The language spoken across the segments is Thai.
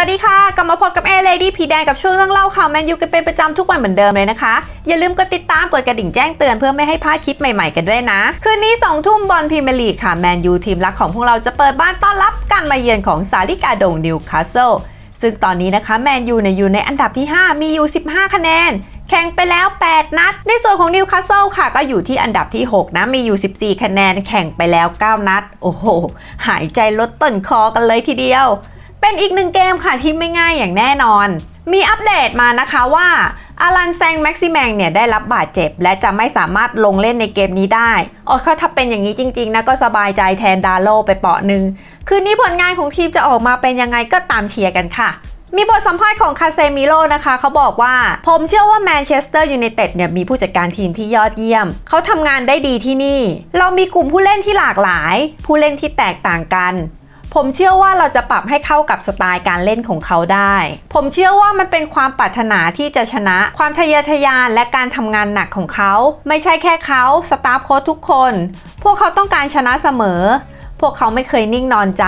วัสดีค่ะ กลับมาพบกับเอร์เลดี้ผีแดงกับช่วงเรื่องเล่าข่าวแมนยูกันเป็นประจำทุกวันเหมือนเดิมเลยนะคะ อย่าลืมกดติดตามกดกระดิ่งแจ้งเตือนเพื่อไม่ให้พลาดคลิปใหม่ๆกันด้วยนะ คืนนี้2ทุ่มบอลพรีเมียร์ลีกค่ะแมนยูทีมรักของพวกเราจะเปิดบ้านต้อนรับการมาเยือนของซาลิกาโดงนิวคาสเซิลซึ่งตอนนี้นะคะแมนยูเนี่ยอยู่ในอันดับที่ 5 มีอยู่ 15 คะแนน แข่งไปแล้ว 8 นัด ในส่วนของนิวคาสเซิลค่ะ ก็อยู่ที่อันดับที่ 6 นะ มีอยู่ 14 คะแนน แข่งไปแล้ว 9 นัด โอ้โห หายใจลดต้นคอกันเลยทีเดียว เป็นอีกหนึ่งเกมค่ะที่ไม่ง่ายอย่างแน่นอน มีอัปเดตมานะคะว่าอารันแซงแม็กซิแมงเนี่ยได้รับบาดเจ็บ และจะไม่สามารถลงเล่นในเกมนี้ได้อ๋อเขาถ้าเป็นอย่างนี้จริง ๆ นะก็สบายใจแทนดาโลไปเปาะหนึ่งคืนนี้ผลงานของทีมจะออกมาเป็นยังไงก็ตามเชียร์กันค่ะมีบทสัมภาษณ์ของคาเซมิโลนะคะเขาบอกว่า ผมเชื่อว่าแมนเชสเตอร์ยูไนเต็ดเนี่ยมีผู้จัดการทีมที่ยอดเยี่ยม เขาทำงานได้ดีที่นี่ เรามีกลุ่มผู้เล่นที่หลากหลาย ผู้เล่นที่แตกต่างกัน ผมเชื่อว่าเราจะปรับให้เข้ากับสไตล์การเล่นของเขาได้ ผมเชื่อว่ามันเป็นความปรารถนาที่จะชนะ ความทะเยอทะยานและการทำงานหนักของเขา ไม่ใช่แค่เขาสตาฟโค้ชทุกคน พวกเขาต้องการชนะเสมอ พวกเขาไม่เคยนิ่งนอนใจ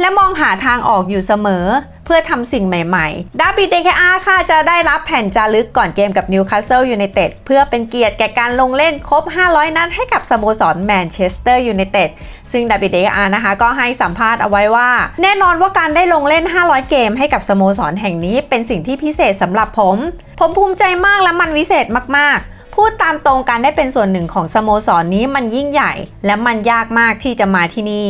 และมองหาทางออกอยู่เสมอ เพื่อทำสิ่งใหม่ๆดาบิดเดคอาค่ะจะได้รับแผ่นจารึกก่อนเกมกับนิวคาสเซิลยูไนเต็ดเพื่อเป็นเกียรติแก่การลงเล่นครบ 500 นัดให้กับสโมสรแมนเชสเตอร์ยูไนเต็ดซึ่งดาบิดเดคอานะคะก็ให้สัมภาษณ์เอาไว้ว่า แน่นอนว่าการได้ลงเล่น 500 เกมให้กับสโมสรแห่งนี้เป็นสิ่งที่พิเศษสำหรับผม ผมภูมิใจมากและมันวิเศษมากๆ พูดตามตรงการได้เป็นส่วนหนึ่งของสโมสรนนี้มันยิ่งใหญ่ และมันยากมากที่จะมาที่นี่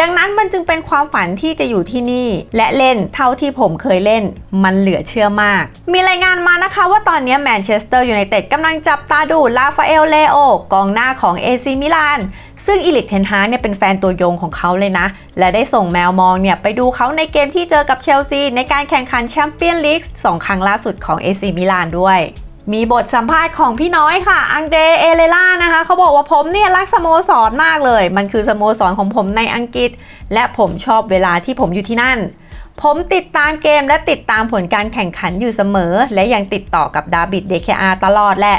ดังนั้นมันจึงเป็นความฝันที่จะอยู่ที่นี่ และเล่นเท่าที่ผมเคยเล่น มันเหลือเชื่อมาก มีรายงานมานะคะว่าตอนนี้แมนเชสเตอร์ยูไนเต็ดกำลังจับตาดูลาฟาเอลเลโอกองหน้าของเอซีมิลานซึ่งอีลิกเทนฮาเนี่ยเป็นแฟนตัวยงของเขาเลยนะ และได้ส่งแมวมองเนี่ยไปดูเขาในเกมที่เจอกับเชลซีในการแข่งขันแชมเปี้ยนลีกสองครั้งล่าสุดของเอซีมิลานด้วย มีบทสัมภาษณ์ของพี่น้อยค่ะ อังเดเอเลล่านะคะ เขาบอกว่าผมเนี่ยรักสโมสรมากเลย มันคือสโมสรของผมในอังกฤษ และผมชอบเวลาที่ผมอยู่ที่นั่น ผมติดตามเกมและติดตามผลการแข่งขันอยู่เสมอ และยังติดต่อกับดาบิดเดคอาตลอดแหละ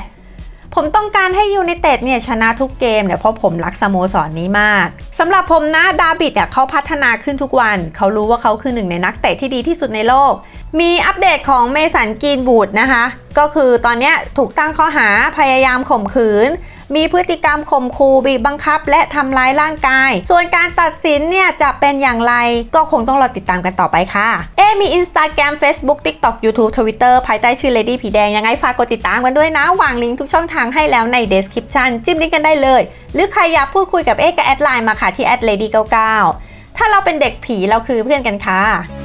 ผมต้องการให้ยูไนเต็ดเนี่ยชนะทุกเกมเนี่ยเพราะผมรักสโมสรนนี้มากสำหรับผมนะดาบิดเนี่ยเขาพัฒนาขึ้นทุกวัน เขารู้ว่าเขาคือหนึ่งในนักเตะที่ดีที่สุดในโลก มีอัปเดตของเมสันกีนบูดนะคะ ก็คือตอนนี้ถูกตั้งข้อหาพยายามข่มขืน มีพฤติกรรมข่มขู่บีบบังคับ และทำร้ายร่างกาย ส่วนการตัดสินเนี่ยจะเป็นอย่างไรก็คงต้องรอติดตามกันต่อไปค่ะ เอ๊มี Instagram Facebook TikTok YouTube Twitter ภายใต้ชื่อ Lady ผีแดง ยังไงฝากกดติดตามกันด้วยนะ วางลิงก์ทุกช่องทางให้แล้วใน description จิ้มลิงก์กันได้เลย หรือใครอยากพูดคุยกับเอ๊ก็แอดไลน์มาค่ะที่ @lady99 ถ้าเราเป็นเด็กผีเราคือเพื่อนกันค่ะ